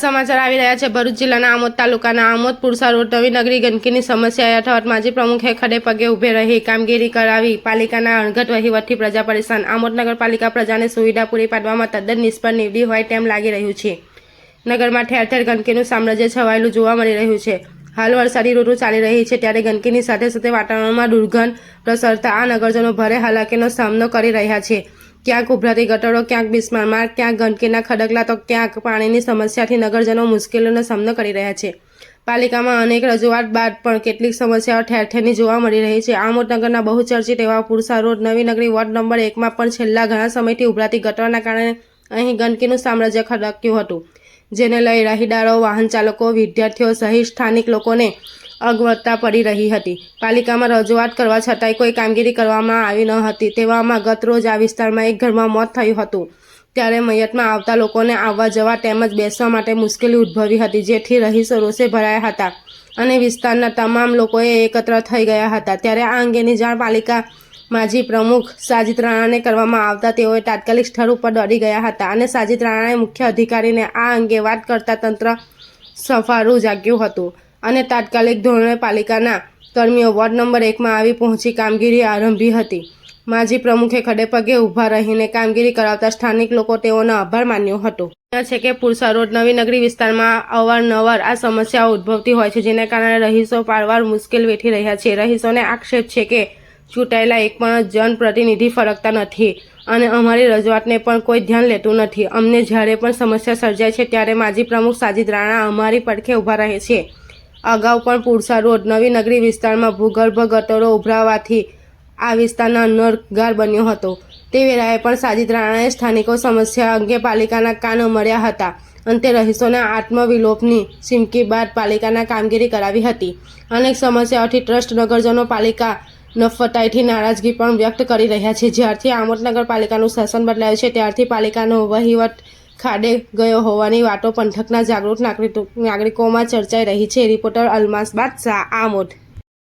સમાચાર આવી રહ્યા છે. ભરૂચ જિલ્લાના આમોદ તાલુકાના આમોદ પુરસા રોડ નવી નગરી ગંદકીની સમસ્યા યથાવત માજી પ્રમુખે ખડે પગે ઊભે રહી કામગીરી કરાવી પાલિકાના અણઘટ વહીવટથી પ્રજા પરેશાન. આમોદ નગરપાલિકા પ્રજાને સુવિધા પૂરી પાડવામાં તદ્દન નિષ્ફળ નીવડી હોય તેમ લાગી રહ્યું છે. નગરમાં ઠેર ઠેર ગંદકીનું સામ્રાજ્ય છવાયેલું જોવા મળી રહ્યું છે. હાલ વરસાદી ઋતુ ચાલી રહી છે ત્યારે ગંદકીની સાથે સાથે વાતાવરણમાં દુર્ગંધ પ્રસરતા આ નગરજનો ભારે હાલાકીનો સામનો કરી રહ્યા છે. ક્યાંક ઉભરાતી ગટરો, ક્યાંક બિસ્માર ક્યાંક ગંદકીના ખડકલા, તો ક્યાંક પાણીની સમસ્યાથી નગરજનો મુશ્કેલીનો સામનો કરી રહ્યા છે. પાલિકામાં અનેક રજૂઆત બાદ પણ કેટલીક સમસ્યાઓ ઠેર ઠેરની જોવા મળી રહી છે. આમોદનગરના બહુચર્ચિત એવા પુરસા રોડ, નવી નગરી વોર્ડ નંબર એકમાં પણ છેલ્લા ઘણા સમયથી ઉભરાતી ગટરના કારણે અહીં ગંદકીનું સામ્રાજ્ય ખડક્યું હતું, જેને લઈ રાહીદારો વાહન ચાલકો વિદ્યાર્થીઓ સહિત સ્થાનિક લોકોને અગવડતા પડી રહી હતી. પાલિકામાં રજૂઆત કરવા છતાંય કોઈ કામગીરી કરવામાં આવી ન હતી તેવામાં ગત રોજ આ વિસ્તારમાં એક ઘરમાં મોત થયું હતું. ત્યારે મૈયતમાં આવતા લોકોને આવવા જવા તેમજ બેસવા માટે મુશ્કેલી ઉદ્ભવી હતી, જેથી રહીશો રોષે ભરાયા હતા અને વિસ્તારના તમામ લોકોએ એકત્ર થઈ ગયા હતા. ત્યારે આ અંગેની જાણ પાલિકા માજી પ્રમુખ સાજિદ રાણાને કરવામાં આવતા તેઓએ તાત્કાલિક સ્થળ ઉપર દોડી ગયા હતા અને સાજિદ રાણાએ મુખ્ય અધિકારીને આ અંગે વાત કરતા તંત્ર સફારું જાગ્યું હતું. અને તાત્કાલિક ધોરણે પાલિકાના કર્મીઓ વોર્ડ નંબર એકમાં આવી પહોંચી કામગીરી આરંભી હતી. માજી પ્રમુખે ખડે પગે ઊભા રહીને કામગીરી કરાવતા સ્થાનિક લોકો તેઓનો આભાર માન્યો હતો. છે કે પુરસા રોડ નવી નગરી વિસ્તારમાં અવારનવાર આ સમસ્યાઓ ઉદ્ભવતી હોય છે, જેને કારણે રહીશો પારવાર મુશ્કેલ વેઠી રહ્યા છે. રહીશોને આક્ષેપ છે કે ચૂંટાયેલા એક પણ જનપ્રતિનિધિ ફરકતા નથી અને અમારી રજૂઆતને પણ કોઈ ધ્યાન લેતું નથી. અમને જ્યારે પણ સમસ્યા સર્જાય છે, ત્યારે માજી પ્રમુખ સાજિદ રાણા અમારી પડખે ઊભા રહે છે. અગાઉ પણ પુરસા રોડ નવી નગરી વિસ્તારમાં ભૂગર્ભ ગટરો ઉભરાવાથી આ વિસ્તારના નરગાર બન્યો હતો. તે વેળાએ પણ સાજિદ રાણાએ સ્થાનિકો સમસ્યા અંગે પાલિકાના કાન મળ્યા હતા અંતે રહીશોના આત્મવિલોપની ચીમકી બાદ પાલિકાના કામગીરી કરાવી હતી. અનેક સમસ્યાઓથી ટ્રસ્ટ નગરજનો પાલિકા નફટાઈથી નારાજગી પણ વ્યક્ત કરી રહ્યા છે. જ્યારથી આમોદ નગરપાલિકાનું શાસન બદલાયું છે, ત્યારથી પાલિકાનો વહીવટ ખાડે ગયો હોવાની વાતો પંથકના જાગૃત નાગરિકો નાગરિકોમાં ચર્ચાઈ રહી છે. રિપોર્ટર અલમાસ બાદશાહ આમોદ.